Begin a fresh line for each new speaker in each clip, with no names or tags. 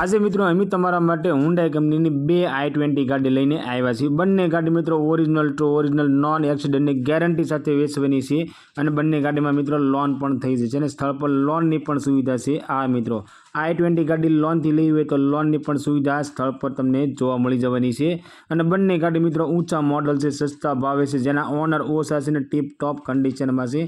આજે મિત્રો અમે તમારા માટે હુન્ડાઈ કંપનીની બે આઈ ટ્વેન્ટી ગાડી લઈને આવ્યા છીએ. બંને ગાડી મિત્રો ઓરિજિનલ ટુ ઓરિજિનલ નોન એક્સિડન્ટની ગેરંટી સાથે વેચવાની છે અને બંને ગાડીમાં મિત્રો લોન પણ થઈ જશે અને સ્થળ પર લોનની પણ સુવિધા છે. આ મિત્રો આઈ ટ્વેન્ટી ગાડી લોનથી લેવી હોય તો લોનની પણ સુવિધા સ્થળ પર તમને જોવા મળી જવાની છે. અને બંને ગાડી મિત્રો ઊંચા મોડલ છે, સસ્તા ભાવે છે, જેના ઓનર ઓછા છે અને ટીપ ટોપ કન્ડિશનમાં છે.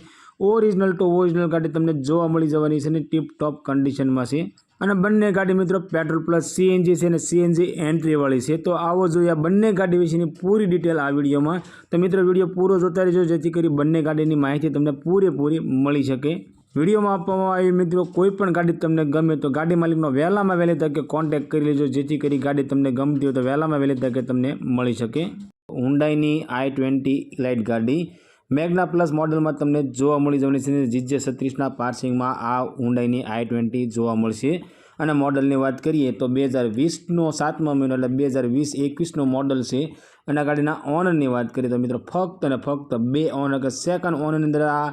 ઓરિજિનલ ટુ ઓરિજિનલ ગાડી તમને જોવા મળી જવાની છે અને ટીપ ટોપ કન્ડિશનમાં છે. અને બંને ગાડી મિત્રો પેટ્રોલ પ્લસ સીએનજી છે અને સીએનજી એન્ટ્રીવાળી છે. તો આવો જોઈએ આ બંને ગાડી વિશેની પૂરી ડિટેલ આ વિડીયોમાં. તો મિત્રો વીડિયો પૂરો જોતા રહેજો, જેથી કરી બંને ગાડીની માહિતી તમને પૂરેપૂરી મળી શકે. વિડીયોમાં આપવામાં આવી મિત્રો કોઈ પણ ગાડી તમને ગમે તો ગાડી માલિકનો વહેલામાં વહેલી તકે કોન્ટેક્ટ કરી લેજો, જેથી કરી ગાડી તમને ગમતી હોય તો વહેલામાં વહેલી તકે તમને મળી શકે. હુન્ડાઈની આઈ ટ્વેન્ટી લાઇટ ગાડી મેગ્ના પ્લસ મોડલમાં તમને જોવા મળી જવાની છે જીજે છત્રીસના પાર્સિંગમાં આ ઊંડાઈની આઈ ટ્વેન્ટી જોવા મળશે. અને મોડલની વાત કરીએ તો બે હજાર વીસનો સાતમો મહિનો એટલે બે હજાર વીસ એકવીસનો મોડલ છે. અને ગાડીના ઓનરની વાત કરીએ તો મિત્રો ફક્ત અને ફક્ત બે ઓનર કે સેકન્ડ ઓનરની અંદર આ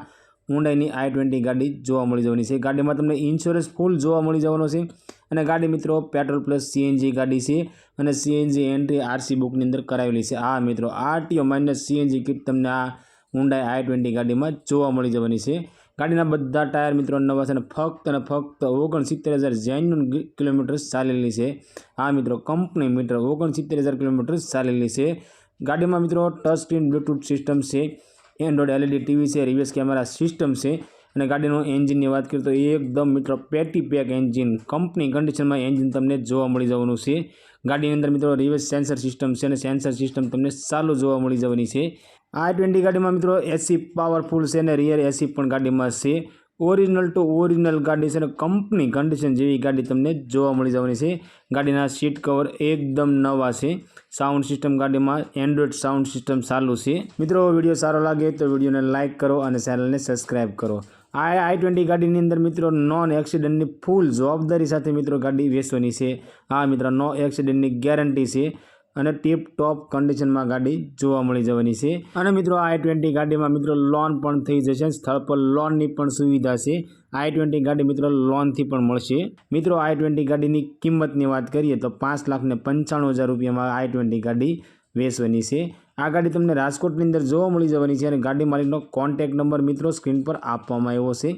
ઊંડાઈની આઈ ટ્વેન્ટી ગાડી જોવા મળી જવાની છે. ગાડીમાં તમને ઇન્સ્યોરન્સ ફૂલ જોવા મળી જવાનો છે. અને ગાડી મિત્રો પેટ્રોલ પ્લસ સીએનજી ગાડી છે. અને સીએનજી એન્ટ્રી આરસી બુકની અંદર કરાવેલી છે. આ મિત્રો આરટીઓ માઇનસ સીએનજી કિટ તમને આ હુન્ડાઈ આઈ ટ્વેન્ટી ગાડીમાં જોવા મળી જવાની છે. ગાડીના બધા ટાયર મિત્રો નવા છે અને ફક્ત અને ફક્ત ઓગણસિત્તેર હજાર જેન્યુન કિલોમીટર ચાલેલી છે. આ મિત્રો, કંપની મીટર ઓગણસિત્તેર હજાર કિલોમીટર ચાલેલી છે. ગાડીમાં મિત્રો ટચ સ્ક્રીન બ્લૂટૂથ સિસ્ટમ છે. એન્ડ્રોઇડ એલઈડી ટીવી છે રિવર્સ કેમેરા સિસ્ટમ છે. અને ગાડીનું એન્જિનની વાત કરીએ તો એકદમ મિત્રો પેટી પેક એન્જિન. કંપની કન્ડિશનમાં એન્જિન તમને જોવા મળી જવાનું છે. ગાડીની અંદર મિત્રો રિવર્સ સેન્સર સિસ્ટમ છે અને સેન્સર સિસ્ટમ તમને સારું જોવા મળી જવાની છે. આ ટ્વેન્ટી ગાડીમાં મિત્રો એસી પાવરફુલ છે અને રિયર એસી પણ ગાડીમાં છે. ઓરિજિનલ ટુ ઓરિજિનલ ગાડી છે અને કંપની કન્ડિશન જેવી ગાડી તમને જોવા મળી જવાની છે. ગાડીના સીટ કવર એકદમ નવા છે. સાઉન્ડ સિસ્ટમ ગાડીમાં એન્ડ્રોઇડ સાઉન્ડ સિસ્ટમ ચાલુ છે. મિત્રો વીડિયો સારો લાગે તો વિડીયોને લાઇક કરો અને ચેનલને સબસ્ક્રાઈબ કરો. આ આઈ ટ્વેન્ટી ગાડીની અંદર મિત્રો નોન એક્સિડન્ટની ફૂલ જવાબદારી સાથે મિત્રો ગાડી વેચવાની છે. આ મિત્રો નો એક્સિડન્ટની ગેરંટી છે અને ટીપ ટોપ કન્ડિશનમાં ગાડી જોવા મળી જવાની છે. અને મિત્રો આઈ ટ્વેન્ટી ગાડીમાં મિત્રો લોન પણ થઈ જશે, સ્થળ પર લોનની પણ સુવિધા છે. આઈ ટ્વેન્ટી ગાડી મિત્રો લોનથી પણ મળશે. મિત્રો આઈ ટ્વેન્ટી ગાડીની કિંમતની વાત કરીએ તો પાંચ લાખ ને પંચાણું હજાર રૂપિયામાં આઈ ટ્વેન્ટી ગાડી વેચવાની છે. આ ગાડી તમને રાજકોટની અંદર જોવા મળી જવાની છે અને ગાડી માલિકનો કોન્ટેક્ટ નંબર મિત્રો સ્ક્રીન પર આપવામાં આવ્યો છે.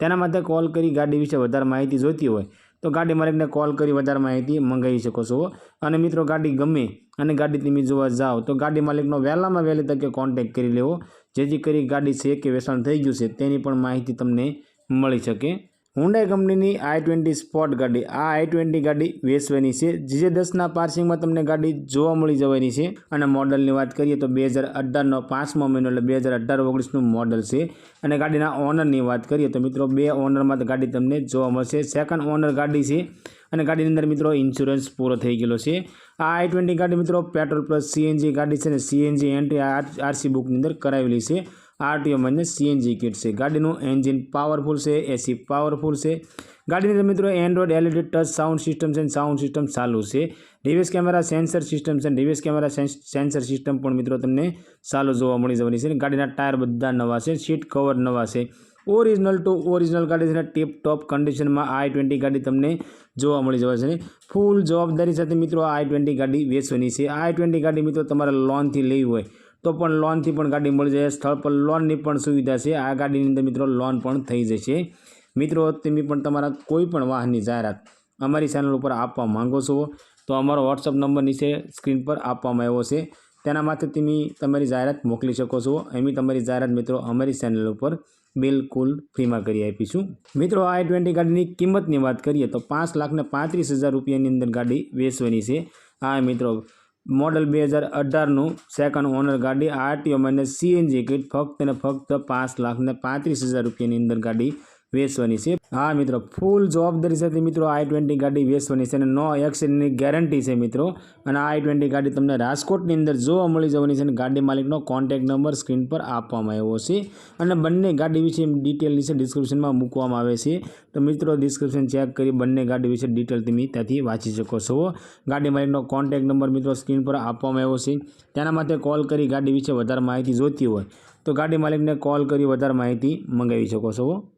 તેના માટે કોલ કરી ગાડી વિશે વધારે માહિતી જોઈતી હોય તો ગાડી માલિકને કોલ કરી વધારે માહિતી મંગાવી શકો છો. અને મિત્રો ગાડી ગમે અને ગાડી તમે જોવા જાઓ તો ગાડી માલિકનો વહેલામાં વહેલી તકે કોન્ટેક્ટ કરી લેવો. જેથી કરી ગાડી છે કે વેચાણ થઈ ગયું છે તેની પણ માહિતી તમને મળી શકે. હુન્ડાઈ કંપનીની આઈ ટ્વેન્ટી સ્પોર્ટ ગાડી. આ આઈ ટ્વેન્ટી ગાડી વેચવાની છે. જીજે દસના પાર્સિંગમાં તમને ગાડી જોવા મળી જવાની છે. અને મોડલની વાત કરીએ તો બે હજાર અઢારનો પાંચમો મહિનો, એટલે બે હજાર અઢાર ઓગણીસનું મોડલ છે. અને ગાડીના ઓનરની વાત કરીએ તો મિત્રો બે ઓનરમાં ગાડી તમને જોવા મળશે. સેકન્ડ ઓનર ગાડી છે અને ગાડીની અંદર મિત્રો ઇન્સ્યોરન્સ પૂરો થઈ ગયેલો છે. આ આઈ ટ્વેન્ટી ગાડી મિત્રો પેટ્રોલ પ્લસ સીએનજી ગાડી છે ને સીએનજી એન્ટ્રી આરસી બુકની અંદર કરાવેલી છે. આરટીઓ મને સીએનજી કિટ છે. ગાડીનું એન્જિન પાવરફુલ છે એસી પાવરફુલ છે. ગાડીની અંદર મિત્રો Android LED touch sound system છે સાઉન્ડ સિસ્ટમ ચાલુ છે. રિવેસ કેમેરા સેન્સર સિસ્ટમ છે રિવેસ કેમેરા સેન્સર સિસ્ટમ પણ મિત્રો તમને ચાલુ જોવા મળી જવાની છે ગાડીના ટાયર બધા નવા છે સીટ કવર નવા છે. ઓરિજિનલ ટુ ઓરિજિનલ ગાડી છે ટીપ ટોપ કન્ડિશનમાં આઈ ટ્વેન્ટી ગાડી તમને જોવા મળી જવા છે ફૂલ જવાબદારી સાથે મિત્રો આઈ ટ્વેન્ટી ગાડી વેચવાની છે. આઈ ટ્વેન્ટી ગાડી મિત્રો તમારે લોનથી લેવી હોય તો પણ લોનથી પણ ગાડી મળી જાય, સ્થળ પર લોનની પણ સુવિધા છે. આ ગાડીની અંદર મિત્રો લોન પણ થઈ જશે. મિત્રો, તમે પણ તમારા કોઈ પણ વાહનની જાહેરાત અમારી ચેનલ ઉપર આપવા માંગો છો, તો અમારો વોટ્સઅપ નંબર નીચે સ્ક્રીન પર આપવામાં આવ્યો છે. તેના માટે તમે તમારી જાહેરાત મોકલી શકો છો. એમ તમારી જાહેરાત મિત્રો અમારી ચેનલ ઉપર બિલકુલ ફ્રીમાં કરી આપીશું. મિત્રો આઈ ટ્વેન્ટી ગાડીની કિંમતની વાત કરીએ તો પાંચ લાખને પાંત્રીસ હજાર રૂપિયાની અંદર ગાડી વેચવાની છે. આ મિત્રો મોડલ બે હજાર અઢારનું સેકન્ડ ઓનર ગાડી આરટીઓ માઇનસ સીએનજી કિટ ફક્ત ને ફક્ત પાંચ લાખ ને પાંત્રીસ હજાર રૂપિયાની અંદર ગાડી વેચવાની છે. હા મિત્રો ફૂલ જવાબદારી સાથે મિત્રો આઈ ટ્વેન્ટી ગાડી વેચવાની છે અને નો એક્સિડન્ટની ગેરંટી છે મિત્રો. અને આઈ ટ્વેન્ટી ગાડી તમને રાજકોટની અંદર જોવા મળી જવાની છે અને ગાડી માલિકનો કોન્ટેક્ટ નંબર સ્ક્રીન પર આપવામાં આવ્યો છે. અને બંને ગાડી વિશે ડિટેલ વિશે ડિસ્ક્રિપ્શનમાં મૂકવામાં આવે છે. તો મિત્રો ડિસ્ક્રિપ્શન ચેક કરી બંને ગાડી વિશે ડિટેલ તમે ત્યાંથી વાંચી શકો છો. ગાડી માલિકનો કોન્ટેક્ટ નંબર મિત્રો સ્ક્રીન પર આપવામાં આવ્યો છે. તેના માટે કોલ કરી ગાડી વિશે વધારે માહિતી જોઈતી હોય તો ગાડી માલિકને કોલ કરી વધારે માહિતી મંગાવી શકો છો.